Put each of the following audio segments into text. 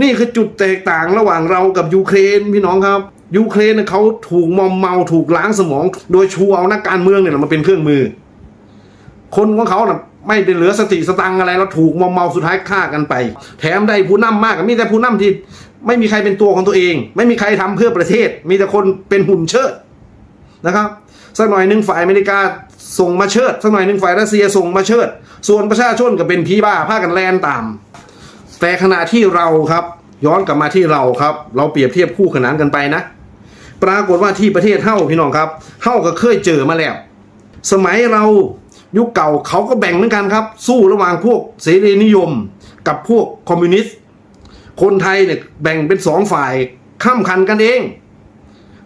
นี่คือจุดแตกต่างระหว่างเรากับยูเครนพี่น้องครับยูเครนเขาถูกมอมเมาถูกล้างสมอง โดยชูเอานักการเมืองเนี่ยมาเป็นเครื่องมือ คนของเขาน่ะไม่ได้เหลือสติสตังอะไรแล้วถูกมอมเมาสุดท้ายฆ่ากันไป แถมได้ผู้นำมากมีแต่ผู้นำที่ไม่มีใครเป็นตัวของตัวเอง ไม่มีใครทำเพื่อประเทศ มีแต่คนเป็นหุ่นเชิดนะครับสักหน่อยหนึ่งฝ่ายอเมริกาส่งมาเชิดสักหน่อยหนึ่งฝ่ายรัสเซียส่งมาเชิด ส่วนประชาชนก็เป็นผีบ้าพากันแลนตาม แต่ขณะที่เราครับย้อนกลับมาที่เราครับ เราเปรียบเทียบคู่ขนานกันไปนะ ปรากฏว่าที่ประเทศเฮ้าพี่น้องครับเฮ้าก็เคยเจอมาแล้ว สมัยเรายุคเก่าเขาก็แบ่งเหมือนกันครับ สู้ระหว่างพวกเสรีนิยม กับพวกคอมมิวนิสต์คนไทยเนี่ยแบ่งเป็นสองฝ่ายข้ามขันกันเอง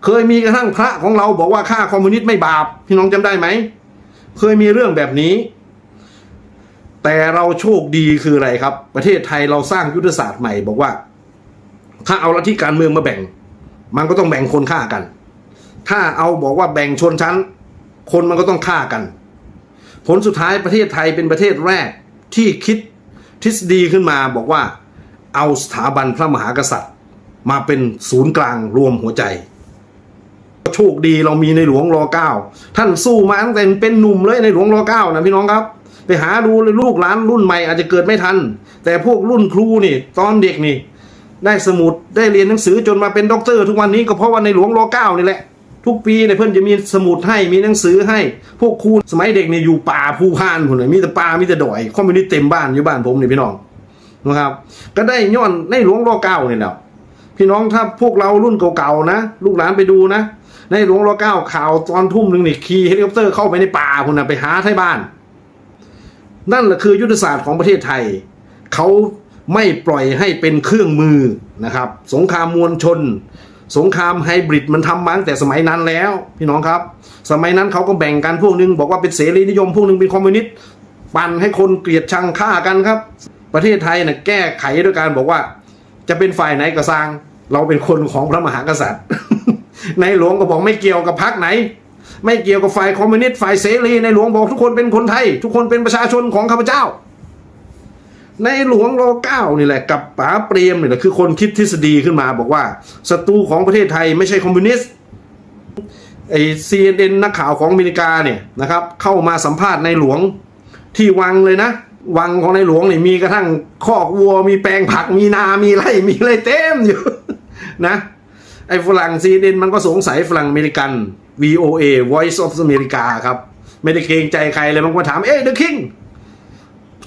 เคยมีกระทั่งพระของเราบอกว่าฆ่าคอมมิวนิสต์ไม่บาป พี่น้องจำได้ไหม เคยมีเรื่องแบบนี้ แต่เราโชคดีคืออะไรครับ ประเทศไทยเราสร้างยุทธศาสตร์ใหม่บอกว่า ถ้าเอาลัทธิการเมืองมาแบ่ง มันก็ต้องแบ่งคนฆ่ากัน ถ้าเอาบอกว่าแบ่งชนชั้น คนมันก็ต้องฆ่ากัน ผลสุดท้ายประเทศไทยเป็นประเทศแรกที่คิดทฤษฎีขึ้นมาบอกว่า เอาสถาบันพระมหากษัตริย์ มาเป็นศูนย์กลางรวมหัวใจโชคดีเรามีในหลวงรอเก้าท่านสู้มาตั้งแต่เป็นหนุ่มเลยในหลวงรอเก้านะพี่น้องครับ ไปหาดูเลยลูกหลานรุ่นใหม่อาจจะเกิดไม่ทัน แต่พวกรุ่นครูนี่ ตอนเด็กนี่ ได้สมุดได้เรียนหนังสือจนมาเป็นด็อกเตอร์ ทุกวันนี้ก็เพราะว่าในหลวงรอเก้านี่แหละ ทุกปีเนี่ยเพื่อนจะมีสมุดให้มีหนังสือให้ พวกครูสมัยเด็กเนี่ยอยู่ป่าภูพานผมเลยมีแต่ป่ามีแต่ดอยคอมมิวนิสต์เต็มบ้านอยู่บ้านผมนี่พี่น้องนะครับ ก็ได้ย้อนในหลวงรอเก้าเนี่ยแหละพี่น้องถ้าพวกเรารุ่นเก่าๆนะ ลูกหลานไปดูนะ ในหลวงรอเก้าข่าวตอนทุ่มหนึ่งนี่ขี่เฮลิคอปเตอร์เข้าไปในป่าคุณนะไปหาไทยบ้าน นั่นแหละคือยุทธศาสตร์ของประเทศไทย เขาไม่ปล่อยให้เป็นเครื่องมือนะครับ สงครามมวลชน สงครามไฮบริดมันทำมาตั้งแต่สมัยนั้นแล้ว พี่น้องครับ สมัยนั้นเขาก็แบ่งกันพวกหนึง บอกว่าเป็นเสรีนิยมพวกหนึงเป็นคอมมิวนิสต์ปั่นให้คนเกลียดชังฆ่ากันครับ ประเทศไทยน่ะแก้ไขด้วยการบอกว่า จะเป็นฝ่ายไหนก็สร้าง เราเป็นคนของพระมหากษัตริย์ ในหลวงก็บอกไม่เกี่ยวกับพรรคไหน ไม่เกี่ยวกับฝ่ายคอมมิวนิสต์ฝ่ายเสรีในหลวงบอกทุกคนเป็นคนไทย ทุกคนเป็นประชาชนของข้าพเจ้า ในหลวงรอเก้านี่แหละกับป๋าเปรมนี่แหละคือคนคิดทฤษฎีขึ้นมาบอกว่าศัตรูของประเทศไทยไม่ใช่คอมมิวนิสต์ไอซีเอ็นนักข่าวของอเมริกาเนี่ยนะครับเข้ามาสัมภาษณ์ในหลวงที่วังเลยนะวังของในหลวงนี่มีกระทั่งคอกวัว มีแปลงผักมีนา มีไร่มีอะไรเต็มอยู่นะไอ้ฝรั่งซีเอ็นมันก็สงสัยฝรั่งอเมริกัน VOA Voice of America ครับ ไม่ได้เกรงใจใครเลยมันก็มาถาม เอ๊ะเดอะคิง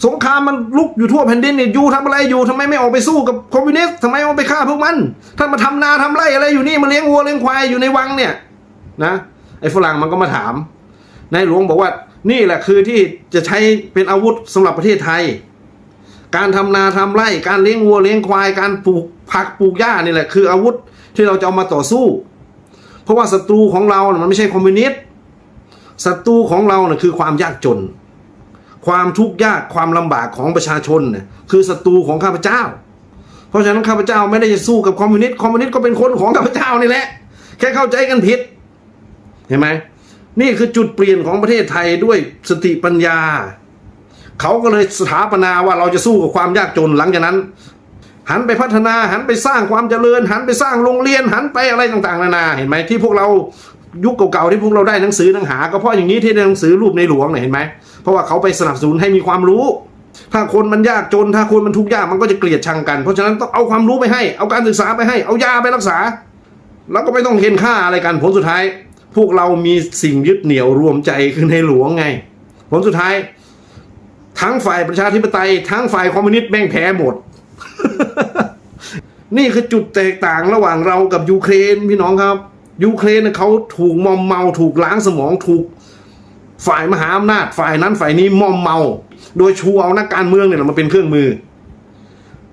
สงครามมันลุกอยู่ทั่วแผ่นดินเนี่ยยูทำอะไรอยู่ทำไมไม่ออกไปสู้กับคอมมิวนิสต์ทำไมเอาไปฆ่าพวกมันท่านมาทำนาทำไรอะไรอยู่นี่มาเลี้ยงวัวเลี้ยงควายอยู่ในวังเนี่ยนะไอ้ฝรั่งมันก็มาถามนายหลวงบอกว่านี่แหละคือที่จะใช้เป็นอาวุธสำหรับประเทศไทย การทำนาทำไร่การเลี้ยงวัวเลี้ยงควายการปลูกผักปลูกหญ้านี่แหละคืออาวุธที่เราจะเอามาต่อสู้ ราะว่าศัตรูของเราน่ะมันไม่ใช่คอมมิวนิสต์ศัตรูของเราน่ะคือความยากจน ความทุกข์ยากความลำบากของประชาชนเนี่ยคือศัตรูของข้าพเจ้า เพราะฉะนั้นข้าพเจ้าไม่ได้จะสู้กับคอมมิวนิสต์คอมมิวนิสต์ก็เป็นคนของข้าพเจ้านี่แหละ แค่เข้าใจกันผิดเห็นไหมนี่คือจุดเปลี่ยนของประเทศไทยด้วยสติปัญญา เขาก็เลยสถาปนาว่าเราจะสู้กับความยากจนหลังจากนั้น หันไปพัฒนาหันไปสร้างความเจริญ หันไปสร้างโรงเรียนหันไปอะไรต่างๆนานาเห็นไหมที่พวกเรายุคเก่าๆที่พวกเราได้หนังสือหนังหา ก็เพราะอย่างนี้ที่ได้หนังสือรูปในหลวงเนี่ยเห็นไหมเพราะว่าเขาไปสนับสนุนให้มีความรู้ ถ้าคนมันยากจนถ้าคนมันทุกข์ยากมันก็จะเกลียดชังกัน เพราะฉะนั้นต้องเอาความรู้ไปให้เอาการศึกษาไปให้เอายาไปรักษา แล้วก็ไม่ต้องเห็นค่าอะไรกันผลสุดท้าย พวกเรามีสิ่งยึดเหนี่ยวรวมใจคือในหลวงไง ผลสุดท้าย ทั้งฝ่ายประชาธิปไตยทั้งฝ่ายคอมมิวนิสต์แม่งแพ้หมด นี่คือจุดแตกต่างระหว่างเรากับยูเครนพี่น้องครับ ยูเครนเขาถูกมอมเมา ถูกล้างสมองถูก ฝ่ายมหาอำนาจฝ่ายนั้นฝ่ายนี้มอมเมา โดยชูเอานักการเมืองเนี่ยมาเป็นเครื่องมือ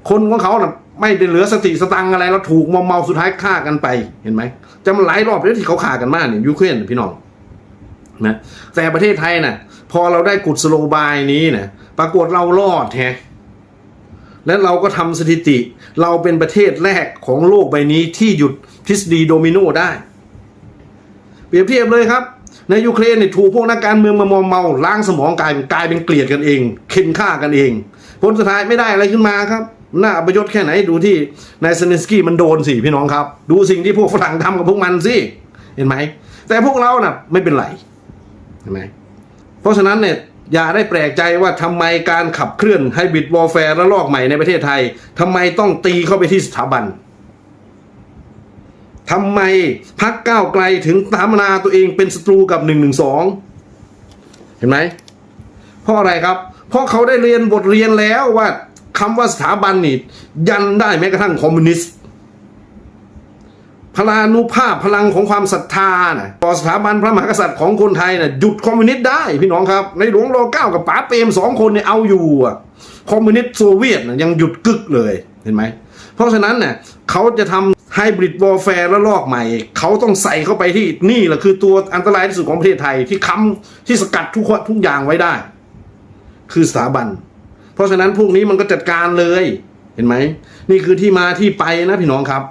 คนของเขาน่ะไม่ได้เหลือสติสตังอะไรแล้วถูกมอมเมาสุดท้ายฆ่ากันไปเห็นไหมจะมันหลายรอบแล้วที่เขาฆ่ากันมากเนี่ยยูเครนพี่น้องนะแต่ประเทศไทยน่ะพอเราได้กุศโลบายนี้นี่ยปรากฏเรารอดแฮะ และเราก็ทำสถิติ เราเป็นประเทศแรกของโลกใบนี้ที่หยุดทฤษฎีโดมิโนได้ เปรียบเทียบเลยครับ ในยูเครนเนี่ยถูกพวกนักการเมืองมามอมเมาล้างสมองกลายเป็นกลายเป็นเกลียดกันเองเข็นฆ่ากันเอง ผลสุดท้ายไม่ได้อะไรขึ้นมาครับหน้าอัปยศแค่ไหนดูที่นายเซเลนสกี้มันโดนสิพี่น้องครับ ดูสิ่งที่พวกฝรั่งทำกับพวกมันสิเห็นไหมแต่พวกเราน่ะไม่เป็นไรเห็นไหมเพราะฉะนั้นเนี่ย อย่าได้แปลกใจว่าทำไมการขับเคลื่อนไฮบริดวอลแฟร์ระลอกใหม่ในประเทศไทยทำไมต้องตีเข้าไปที่สถาบันทำไมพักก้าวไกลถึงตามนาตัวเองเป็นศัตรูกับหนึ่งหนึ่งสองเห็นไหมเพราะอะไรครับ เพราะเขาได้เรียนบทเรียนแล้วว่าคำว่าสถาบันนี่ยันได้แม้กระทั่งคอมมิวนิสต์ พลานุภาพพลังของความศรัทธานะต่อสถาบันพระมหากษัตริย์ของคนไทยนะ่ะหยุดคอมมิวนิสต์ได้พี่น้องครับ ในหลวงรอเก้ากับป๋าเปรมสองคนเนี่ยเอาอยู่อะคอมมิวนิสต์โซเวียตนะยังหยุดกึกเลยเห็นไหม เพราะฉะนั้นเนี่ยเขาจะทำไฮบริดวอลแฟร์ระลอกใหม่ เขาต้องใส่เข้าไปที่นี่แหละคือตัวอันตรายที่สุดของประเทศไทยที่ค้ำที่สกัดทุกทุกอย่างไว้ได้ คือสถาบัน เพราะฉะนั้นพวกนี้มันก็จัดการเลยเห็นไหมนี่คือที่มาที่ไปนะพี่น้องครับ